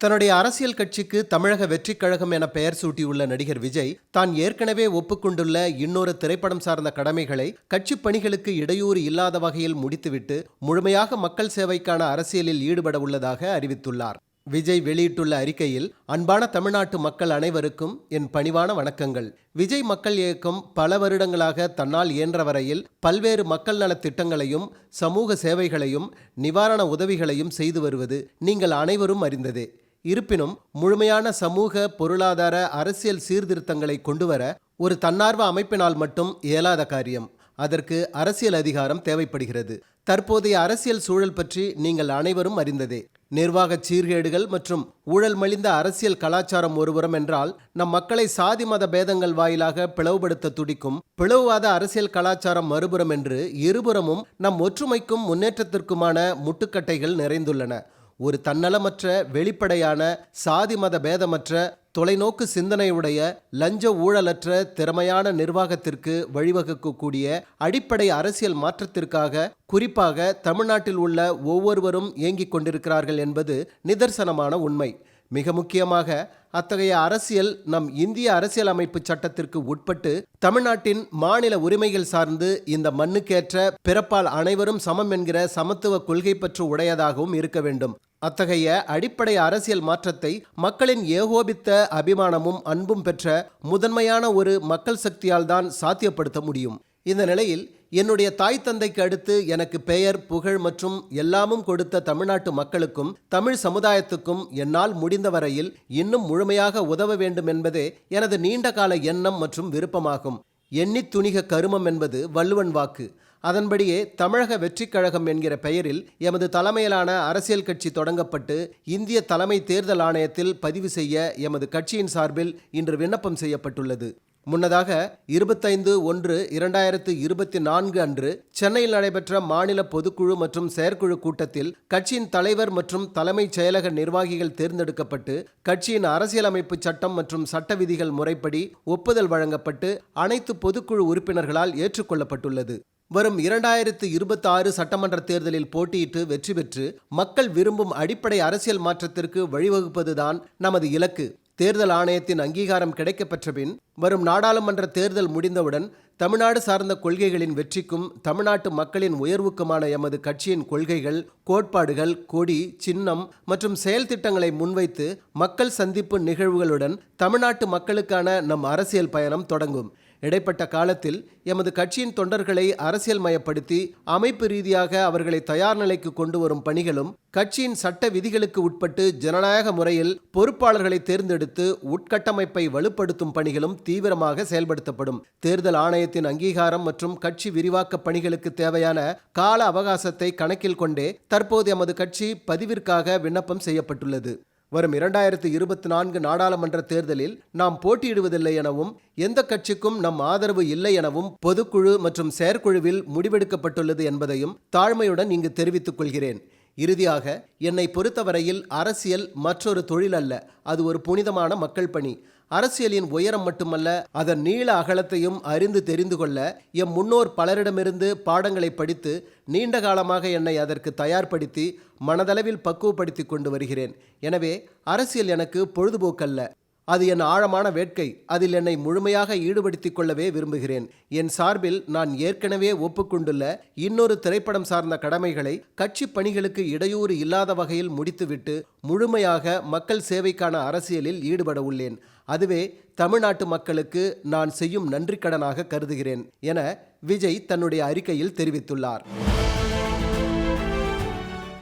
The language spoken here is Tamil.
தன்னுடைய அரசியல் கட்சிக்கு தமிழக வெற்றிக் கழகம் என பெயர் சூட்டியுள்ள நடிகர் விஜய் தான் ஏற்கனவே ஒப்புக்கொண்டுள்ள இன்னொரு திரைப்படம் சார்ந்த கடமைகளை கட்சிப் பணிகளுக்கு இடையூறு இல்லாத வகையில் முடித்துவிட்டு முழுமையாக மக்கள் சேவைக்கான அரசியலில் ஈடுபட உள்ளதாக அறிவித்துள்ளார். விஜய் வெளியிட்டுள்ள அறிக்கையில் அன்பான தமிழ்நாட்டு மக்கள் அனைவருக்கும் என் பணிவான வணக்கங்கள். விஜய் மக்கள் இயக்கம் பல வருடங்களாக தன்னால் இயன்ற வரையில் பல்வேறு மக்கள் நலத் திட்டங்களையும் சமூக சேவைகளையும் நிவாரண உதவிகளையும் செய்து வருவது நீங்கள் அனைவரும் அறிந்ததே. இருப்பினும் முழுமையான சமூக பொருளாதார அரசியல் சீர்திருத்தங்களை கொண்டுவர ஒரு தன்னார்வ அமைப்பினால் மட்டும் இயலாத காரியம். அதற்கு அரசியல் அதிகாரம் தேவைப்படுகிறது. தற்போதைய அரசியல் சூழல் பற்றி நீங்கள் அனைவரும் அறிந்ததே. நிர்வாகச் சீர்கேடுகள் மற்றும் ஊழல் மலிந்த அரசியல் கலாச்சாரம் ஒருபுறம் என்றால் நம் மக்களை சாதி மத பேதங்கள் வாயிலாக பிளவுபடுத்த துடிக்கும் பிளவுவாத அரசியல் கலாச்சாரம் மறுபுறம் என்று இருபுறமும் நம் ஒற்றுமைக்கும் முன்னேற்றத்திற்குமான முட்டுக்கட்டைகள் நிறைந்துள்ளன. ஒரு தன்னலமற்ற வெளிப்படையான சாதி மத பேதமற்ற தொலைநோக்கு சிந்தனையுடைய லஞ்ச ஊழலற்ற திறமையான நிர்வாகத்திற்கு வழிவகுக்கக்கூடிய அடிப்படை அரசியல் மாற்றத்திற்காக குறிப்பாக தமிழ்நாட்டில் உள்ள ஒவ்வொருவரும் இயங்கிக் கொண்டிருக்கிறார்கள் என்பது நிதர்சனமான உண்மை. மிக முக்கியமாக அத்தகைய அரசியல் நம் இந்திய அரசியலமைப்பு சட்டத்திற்கு உட்பட்டு தமிழ்நாட்டின் மாநில உரிமைகள் சார்ந்து இந்த மண்ணுக்கேற்ற பிறப்பால் அனைவரும் சமம் என்கிற சமத்துவ கொள்கை பற்று உடையதாகவும் இருக்க வேண்டும். அத்தகைய அடிப்படை அரசியல் மாற்றத்தை மக்களின் ஏகோபித்த அபிமானமும் அன்பும் பெற்ற முதன்மையான ஒரு மக்கள் சக்தியால் தான் சாத்தியப்படுத்த முடியும். இந்த நிலையில் என்னுடைய தாய் தந்தைக்கு அடுத்து எனக்கு பெயர் புகழ் மற்றும் எல்லாமும் கொடுத்த தமிழ்நாட்டு மக்களுக்கும் தமிழ் சமுதாயத்துக்கும் என்னால் முடிந்த வரையில் இன்னும் முழுமையாக உதவ வேண்டும் என்பதே எனது நீண்டகால எண்ணம் மற்றும் விருப்பமாகும். எண்ணித் துணிக கருமம் என்பது வள்ளுவன் வாக்கு. அதன்படியே தமிழக வெற்றிக் கழகம் என்கிற பெயரில் எமது தலைமையிலான அரசியல் கட்சி தொடங்கப்பட்டு இந்திய தலைமை தேர்தல் ஆணையத்தில் பதிவு செய்ய எமது கட்சியின் சார்பில் இன்று விண்ணப்பம் செய்யப்பட்டுள்ளது. முன்னதாக இருபத்தைந்து ஒன்று இரண்டாயிரத்து இருபத்தி நான்கு அன்று சென்னையில் நடைபெற்ற மாநில பொதுக்குழு மற்றும் செயற்குழு கூட்டத்தில் கட்சியின் தலைவர் மற்றும் தலைமைச் செயலக நிர்வாகிகள் தேர்ந்தெடுக்கப்பட்டு கட்சியின் அரசியலமைப்பு சட்டம் மற்றும் சட்ட விதிகள் முறைப்படி ஒப்புதல் வழங்கப்பட்டு அனைத்து பொதுக்குழு உறுப்பினர்களால் ஏற்றுக்கொள்ளப்பட்டுள்ளது. வரும் இரண்டாயிரத்து இருபத்தி ஆறு சட்டமன்ற தேர்தலில் போட்டியிட்டு வெற்றி பெற்று மக்கள் விரும்பும் அடிப்படை அரசியல் மாற்றத்திற்கு வழிவகுப்பதுதான் நமது இலக்கு. தேர்தல் ஆணையத்தின் அங்கீகாரம் கிடைக்கப்பெற்ற பின் வரும் நாடாளுமன்ற தேர்தல் முடிந்தவுடன் தமிழ்நாடு சார்ந்த கொள்கைகளின் வெற்றிக்கும் தமிழ்நாட்டு மக்களின் உயர்வுக்குமான எமது கட்சியின் கொள்கைகள் கோட்பாடுகள் கொடி சின்னம் மற்றும் செயல் திட்டங்களை முன்வைத்து மக்கள் சந்திப்பு நிகழ்வுகளுடன் தமிழ்நாட்டு மக்களுக்கான நம் அரசியல் பயணம் தொடங்கும். இடைப்பட்ட காலத்தில் எமது கட்சியின் தொண்டர்களை அரசியல் மயப்படுத்தி அமைப்பு ரீதியாக அவர்களை தயார் நிலைக்கு கொண்டு வரும் பணிகளும் கட்சியின் சட்ட விதிகளுக்கு உட்பட்டு ஜனநாயக முறையில் பொறுப்பாளர்களை தேர்ந்தெடுத்து உட்கட்டமைப்பை வலுப்படுத்தும் பணிகளும் தீவிரமாக செயல்படுத்தப்படும். தேர்தல் ஆணையத்தின் அங்கீகாரம் மற்றும் கட்சி விரிவாக்க பணிகளுக்கு தேவையான கால அவகாசத்தை கணக்கில் கொண்டே தற்போது எமது கட்சி பதிவிற்காக விண்ணப்பம் செய்யப்பட்டுள்ளது. வரும் இரண்டாயிரத்து இருபத்தி நான்கு நாடாளுமன்ற தேர்தலில் நாம் போட்டியிடுவதில்லை எனவும் எந்த கட்சிக்கும் நம் ஆதரவு இல்லை எனவும் பொதுக்குழு மற்றும் செயற்குழுவில் முடிவெடுக்கப்பட்டுள்ளது என்பதையும் தாழ்மையுடன் இங்கு தெரிவித்துக் கொள்கிறேன். இறுதியாக என்னை பொறுத்தவரையில் அரசியல் மற்றொரு தொழில் அல்ல அது ஒரு புனிதமான மக்கள் பணி. அரசியலின் உயரம் மட்டுமல்ல அதன் நீள அகலத்தையும் அறிந்து தெரிந்து கொள்ள எம் முன்னோர் பலரிடமிருந்து பாடங்களை படித்து நீண்ட காலமாக என்னை அதற்கு தயார்படுத்தி மனதளவில் பக்குவப்படுத்தி கொண்டு வருகிறேன். எனவே அரசியல் எனக்கு பொழுதுபோக்கல்ல. அது என் ஆழமான வேட்கை. அதில் என்னை முழுமையாக ஈடுபடுத்திக் கொள்ளவே விரும்புகிறேன். என் சார்பில் நான் ஏற்கனவே ஒப்புக்கொண்டுள்ள இன்னொரு திரைப்படம் சார்ந்த கடமைகளை கட்சி பணிகளுக்கு இடையூறு இல்லாத வகையில் முடித்துவிட்டு முழுமையாக மக்கள் சேவைக்கான அரசியலில் ஈடுபட உள்ளேன். அதுவே தமிழ்நாட்டு மக்களுக்கு நான் செய்யும் நன்றிக்கடனாக கருதுகிறேன் என விஜய் தன்னுடைய அறிக்கையில் தெரிவித்துள்ளார்.